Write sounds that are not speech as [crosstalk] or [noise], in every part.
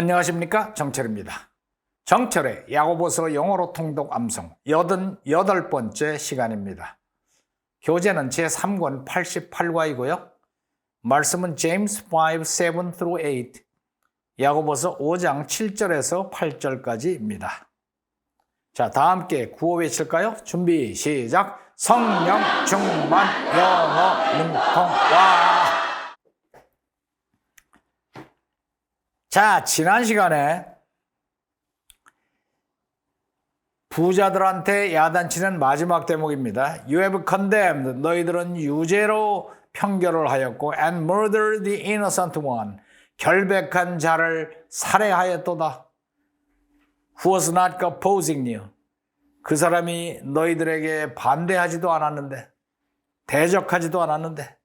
안녕하십니까 정철입니다. 정철의 야고보서 영어로 통독 암송 88번째 시간입니다. 교재는 제3권 88과이고요. 말씀은 제임스 5, 7 through 8 야고보서 5장 7절에서 8절까지입니다. 자, 다 함께 구호 외칠까요? 준비, 시작. 성령 충만 영어 능통와 자, 지난 시간에 부자들한테 야단치는 마지막 대목입니다. You have condemned. 너희들은 유죄로 평결을 하였고 and murdered the innocent one. 결백한 자를 살해하였도다. Who was not opposing you. 그 사람이 너희들에게 반대하지도 않았는데 대적하지도 않았는데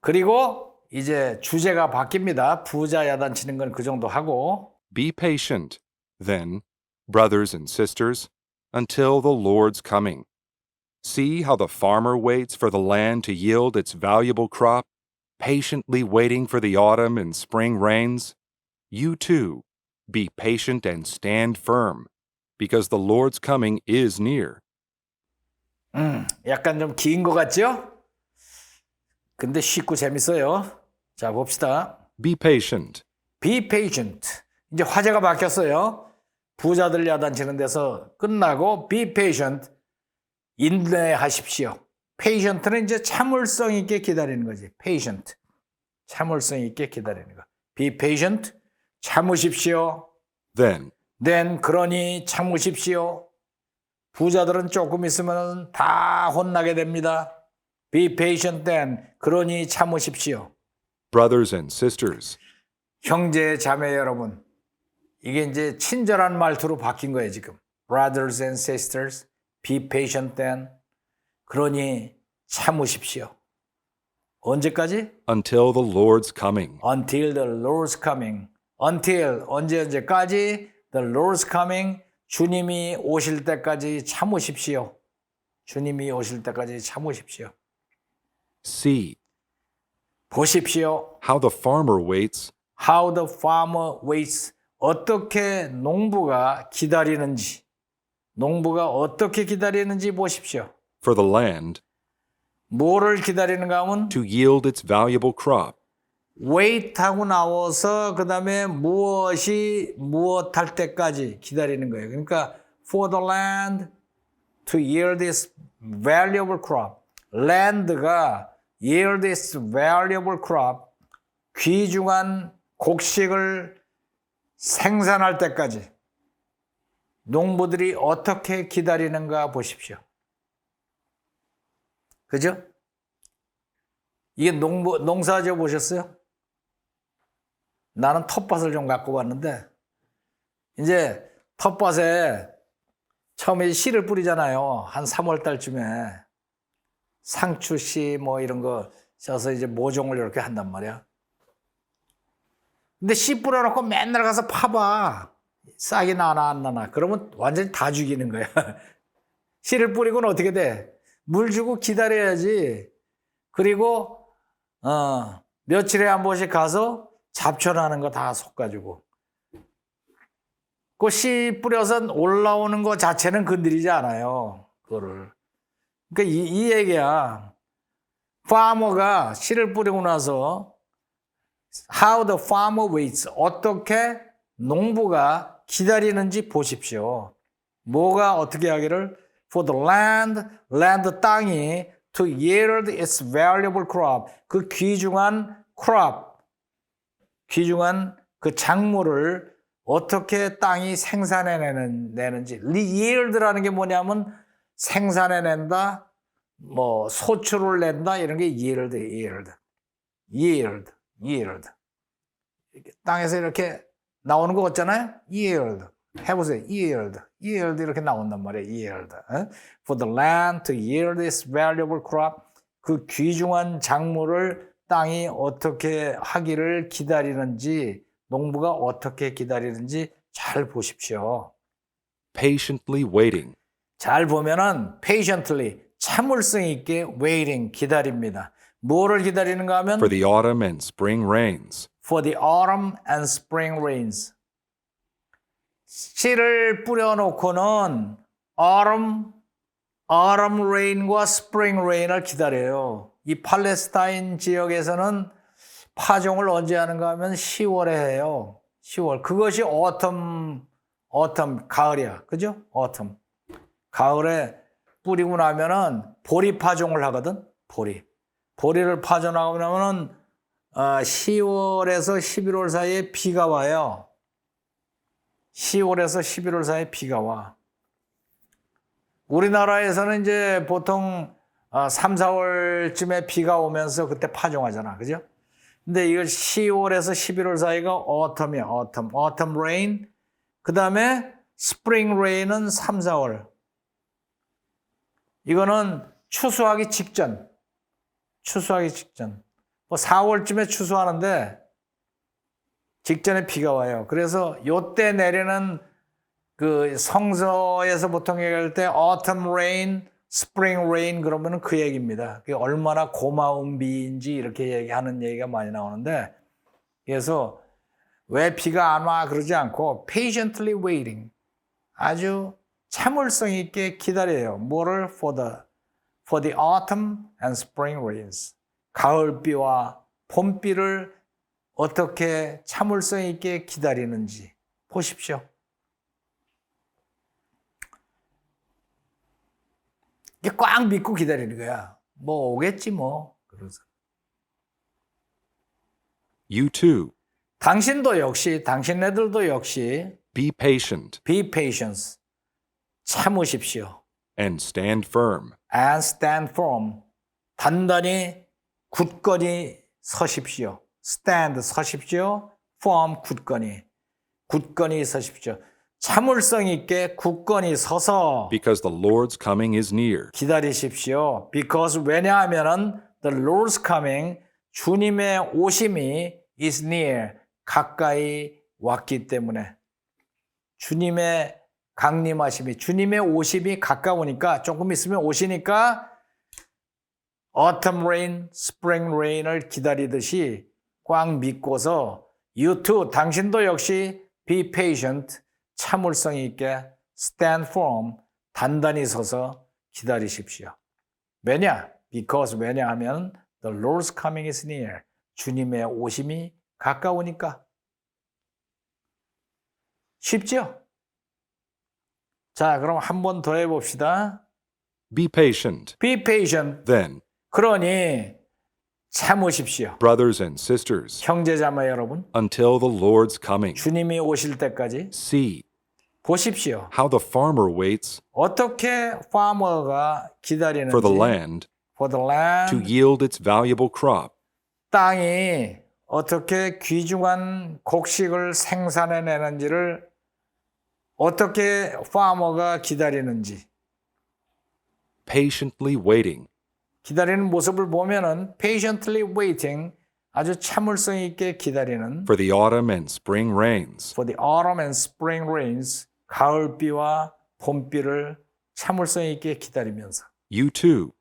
그리고 이제 주제가 바뀝니다. 부자 야단치는 건 그 정도 하고 Be patient, then, brothers and sisters, until the Lord's coming. See how the farmer waits for the land to yield its valuable crop, patiently waiting for the autumn and spring rains. You too, be patient and stand firm, because the Lord's coming is near. 음, 약간 좀 긴 것 같죠? 근데 쉽고 재밌어요. 자, 봅시다. Be patient. Be patient. 이제 화제가 바뀌었어요. 부자들 야단치는 데서 끝나고 be patient. 인내하십시오. patient는 이제 참을성 있게 기다리는 거지. patient. 참을성 있게 기다리는 거. be patient. 참으십시오. Then, then 그러니 참으십시오. 부자들은 조금 있으면 다 혼나게 됩니다. be patient then. 그러니 참으십시오. Brothers and sisters, 형제 자매 여러분, 이게 이제 친절한 말투로 바뀐 거예요, 지금. Brothers and sisters, be patient then. 그러니 참으십시오. 언제까지? until the Lord's coming. Until the Lord's coming. Until 언제 언제까지? The Lord's coming. 주님이 오실 때까지 참으십시오. 주님이 오실 때까지 참으십시오. See 보십시오. how the farmer waits How the farmer waits. 어떻게 농부가 기다리는지. 농부가 어떻게 기다리는지 보십시오. for the land 뭐를 기다리는가 하면 to yield its valuable crop. wait 하고 나와서 그 다음에 무엇이 무엇 할 때까지 기다리는 거예요. 그러니까 for the land to yield this valuable crop. land가 yield this valuable crop. 귀중한 곡식을 생산할 때까지 농부들이 어떻게 기다리는가 보십시오. 그죠? 이게 농부, 농사 지어 보셨어요? 나는 텃밭을 좀 갖고 왔는데, 이제 텃밭에 처음에 씨를 뿌리잖아요. 한 3월 달쯤에. 상추씨 뭐 이런 거 쪄서 이제 모종을 이렇게 한단 말이야. 근데 씨 뿌려놓고 맨날 가서 파봐. 싹이 나나 안 나나. 그러면 완전히 다 죽이는 거야. [laughs] 씨를 뿌리고는 어떻게 돼? 물 주고 기다려야지. 그리고 어, 며칠에 한 번씩 가서 잡초나는 거 다 솎아주고. 그 씨 뿌려서 올라오는 거 자체는 건드리지 않아요. 그거를. 그러니까 이, 이 얘기야. 파머가 씨를 뿌리고 나서 how the farmer waits. 어떻게 농부가 기다리는지 보십시오. 뭐가 어떻게 하기를 for the land, land 땅이 to yield its valuable crop. 그 귀중한 crop, 귀중한 그 작물을 어떻게 땅이 생산해내는, 내는지. yield라는 게 뭐냐면 생산해낸다, 뭐, 소출을 낸다, 이런 게 yield, yield. yield, yield. 땅에서 이렇게 나오는 거 같잖아요? yield. 해보세요. yield. yield 이렇게 나온단 말이에요. yield. 어? For the land to yield this valuable crop. 그 귀중한 작물을 땅이 어떻게 하기를 기다리는지, 농부가 어떻게 기다리는지 잘 보십시오. patiently waiting. 잘 보면은 patiently 참을성 있게 waiting 기다립니다. 뭐를 기다리는가 하면 for the autumn and spring rains. for the autumn and spring rains. 씨를 뿌려놓고는 autumn, autumn rain과 spring rain을 기다려요. 이 팔레스타인 지역에서는 파종을 언제 하는가 하면 10월에 해요. 10월. 그것이 autumn, autumn, 가을이야. 그죠? autumn. 가을에 뿌리고 나면은 보리 파종을 하거든. 보리. 보리를 파종하고 나면은 어, 10월에서 11월 사이에 비가 와요. 10월에서 11월 사이에 비가 와. 우리나라에서는 이제 보통 어, 3, 4월쯤에 비가 오면서 그때 파종하잖아. 그죠? 근데 이걸 10월에서 11월 사이가 autumn이야. autumn. autumn rain. 그 다음에 spring rain은 3, 4월. 이거는 추수하기 직전. 추수하기 직전. 뭐 4월쯤에 추수하는데 직전에 비가 와요. 그래서 요때 내리는 그 성서에서 보통 얘기할 때 autumn rain, spring rain 그러면은 그 얘기입니다. 그게 얼마나 고마운 비인지 이렇게 얘기하는 얘기가 많이 나오는데 그래서 왜 비가 안 와 그러지 않고 patiently waiting 아주 참을성 있게 기다려요. 뭐를 for the for the autumn and spring rains 가을비와 봄비를 어떻게 참을성 있게 기다리는지 보십시오. 이게 꽉 믿고 기다리는 거야. 뭐 오겠지 뭐. 그래서 You too. 당신도 역시 당신네들도 역시 Be patient be patient. 참으십시오. and stand firm. and stand firm. 단단히 굳건히 서십시오. stand 서십시오. firm 굳건히. 굳건히 서십시오. 참을성 있게 굳건히 서서 Because the Lord's coming is near. 기다리십시오. Because 왜냐하면은 the Lord's coming 주님의 오심이 is near 가까이 왔기 때문에 주님의 강림하심이 주님의 오심이 가까우니까 조금 있으면 오시니까 autumn rain, spring rain을 기다리듯이 꽉 믿고서 you too 당신도 역시 be patient 참을성 있게 stand firm 단단히 서서 기다리십시오. 왜냐? Because 왜냐 하면 the Lord's coming is near. 주님의 오심이 가까우니까. 쉽죠? 자, 그럼 한 번 더 해봅시다. Be patient. Be patient. Then, 그러니 참으십시오. brothers and sisters, 형제자매 여러분, until the Lord's coming. 주님이 오실 때까지 See 보십시오. how the farmer waits 어떻게 파머가 기다리는지 for the land for the to land yield its valuable crop. 땅이 어떻게 귀중한 곡식을 생산해내는지를 어떻게 파머가 기다리는지 patiently waiting 기다리는 모습을 보면은 patiently waiting 아주 참을성 있게 기다리는 for the autumn and spring rains. for the autumn and spring rains 가을비와 봄비를 참을성 있게 기다리면서 You too,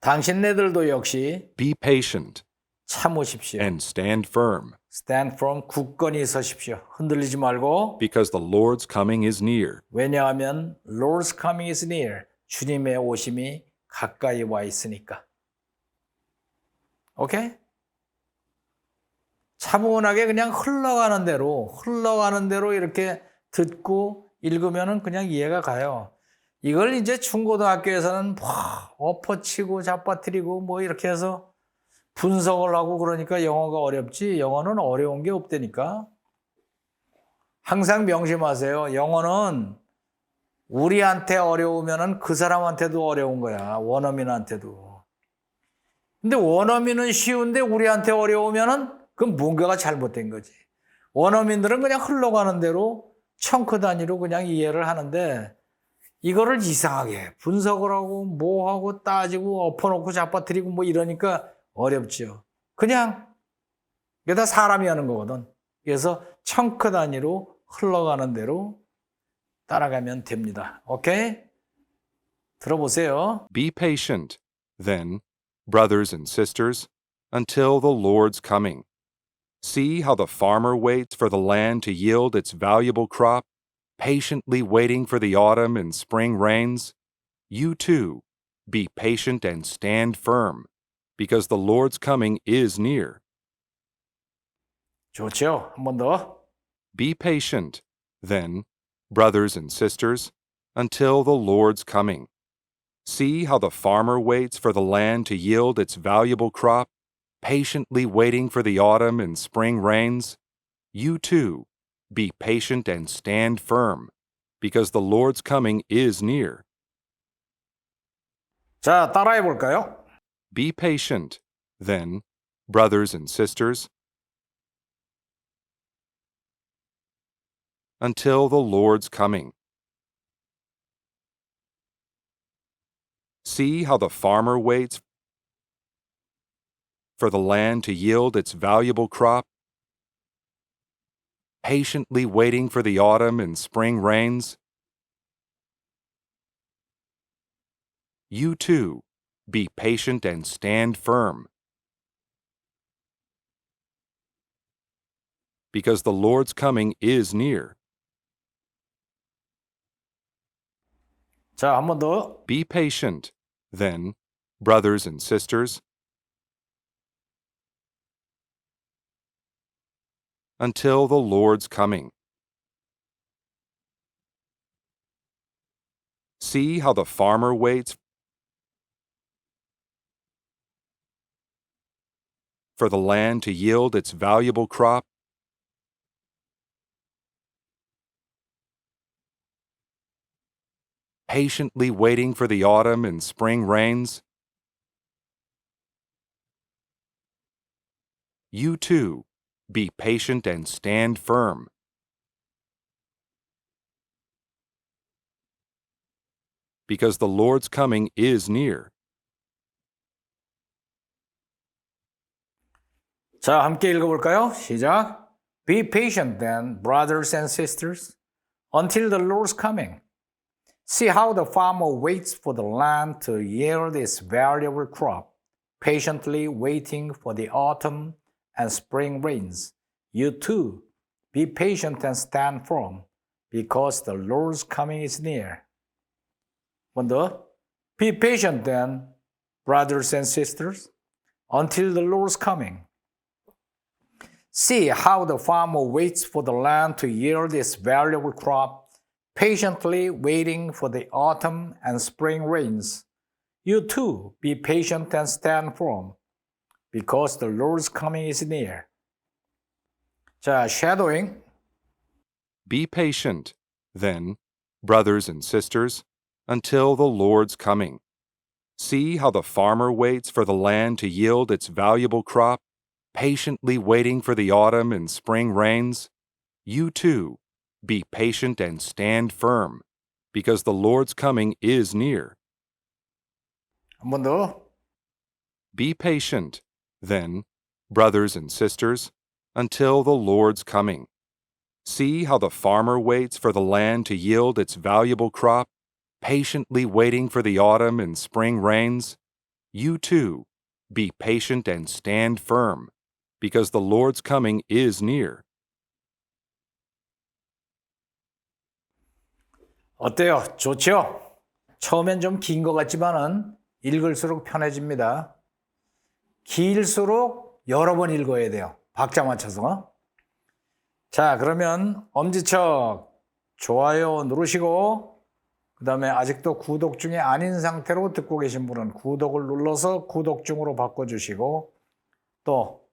당신네들도 역시 be patient 참으십시오. and stand firm, stand firm 굳건히 서십시오. 흔들리지 말고 because the Lord's coming is near. 왜냐하면 Lord's coming is near. 주님의 오심이 가까이 와 있으니까. 오케이? 차분하게 그냥 흘러가는 대로 흘러가는 대로 이렇게 듣고 읽으면은 그냥 이해가 가요. 이걸 이제 중고등학교에서는 뭐 엎어치고 잡아뜨리고 뭐 이렇게 해서 분석을 하고 그러니까 영어가 어렵지 영어는 어려운 게 없다니까. 항상 명심하세요. 영어는 우리한테 어려우면은 그 사람한테도 어려운 거야. 원어민한테도. 근데 원어민은 쉬운데 우리한테 어려우면은 그건 뭔가가 잘못된 거지. 원어민들은 그냥 흘러가는 대로 청크 단위로 그냥 이해를 하는데 이거를 이상하게 분석을 하고 뭐 하고 따지고 엎어놓고 잡아뜨리고 뭐 이러니까 어렵죠. 그냥 이게 다 사람이 하는 거거든. 그래서 청크 단위로 흘러가는 대로 따라가면 됩니다. 오케이? 들어보세요. Be patient, then, brothers and sisters, until the Lord's coming. See how the farmer waits for the land to yield its valuable crop, patiently waiting for the autumn and spring rains? You too, be patient and stand firm, because the Lord's coming is near. 좋죠. 한 번 더. Be patient, then, brothers and sisters, until the Lord's coming. See how the farmer waits for the land to yield its valuable crop, patiently waiting for the autumn and spring rains? You too, be patient and stand firm, because the Lord's coming is near. 자, 따라해 볼까요? Be patient, then, brothers and sisters, until the Lord's coming. See how the farmer waits for the land to yield its valuable crop, patiently waiting for the autumn and spring rains? You too, be patient and stand firm. Because the Lord's coming is near. 자, 한 번 더. Be patient, then, brothers and sisters, until the Lord's coming. See how the farmer waits for the land to yield its valuable crop? Patiently waiting for the autumn and spring rains? You too, be patient and stand firm. Because the Lord's coming is near. 자, 함께 읽어볼까요? 시작. Be patient then, brothers and sisters, until the Lord's coming. See how the farmer waits for the land to yield its valuable crop, patiently waiting for the autumn and spring rains. You too, be patient and stand firm, because the Lord's coming is near. One 더. Be patient then, brothers and sisters, until the Lord's coming. See how the farmer waits for the land to yield its valuable crop, patiently waiting for the autumn and spring rains. You too be patient and stand firm, because the Lord's coming is near. 자, shadowing. Be patient, then, brothers and sisters, until the Lord's coming. See how the farmer waits for the land to yield its valuable crop, patiently waiting for the autumn and spring rains, you too be patient and stand firm, because the Lord's coming is near. Mundo. Be patient, then, brothers and sisters, until the Lord's coming. See how the farmer waits for the land to yield its valuable crop, patiently waiting for the autumn and spring rains? You too, be patient and stand firm because the Lord's coming is near. 어때요? 좋죠? 처음엔 좀 긴 것 같지만은 읽을수록 편해집니다. 길수록 여러 번 읽어야 돼요. 박자 맞춰서. 자, 그러면 엄지척 좋아요 누르시고 그 다음에 아직도 구독 중에 아닌 상태로 듣고 계신 분은 구독을 눌러서 구독 중으로 바꿔주시고 또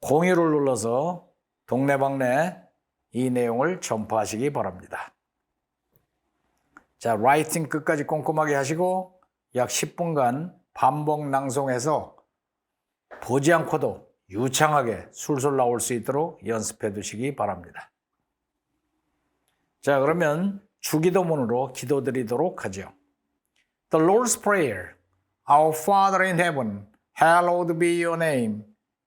공유를 눌러서 동네방네 이 내용을 전파하시기 바랍니다. 자, 라이팅 끝까지 꼼꼼하게 하시고 약 10분간 반복 낭송해서 보지 않고도 유창하게 술술 나올 수 있도록 연습해 두시기 바랍니다. 자, 그러면 주기도문으로 기도드리도록 하죠. The Lord's Prayer. Our Father in heaven, hallowed be your name.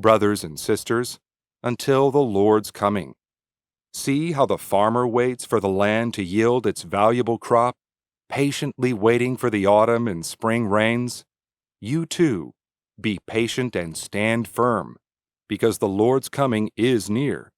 brothers and sisters, until the Lord's coming. See how the farmer waits for the land to yield its valuable crop, patiently waiting for the autumn and spring rains. You too, be patient and stand firm, because the Lord's coming is near.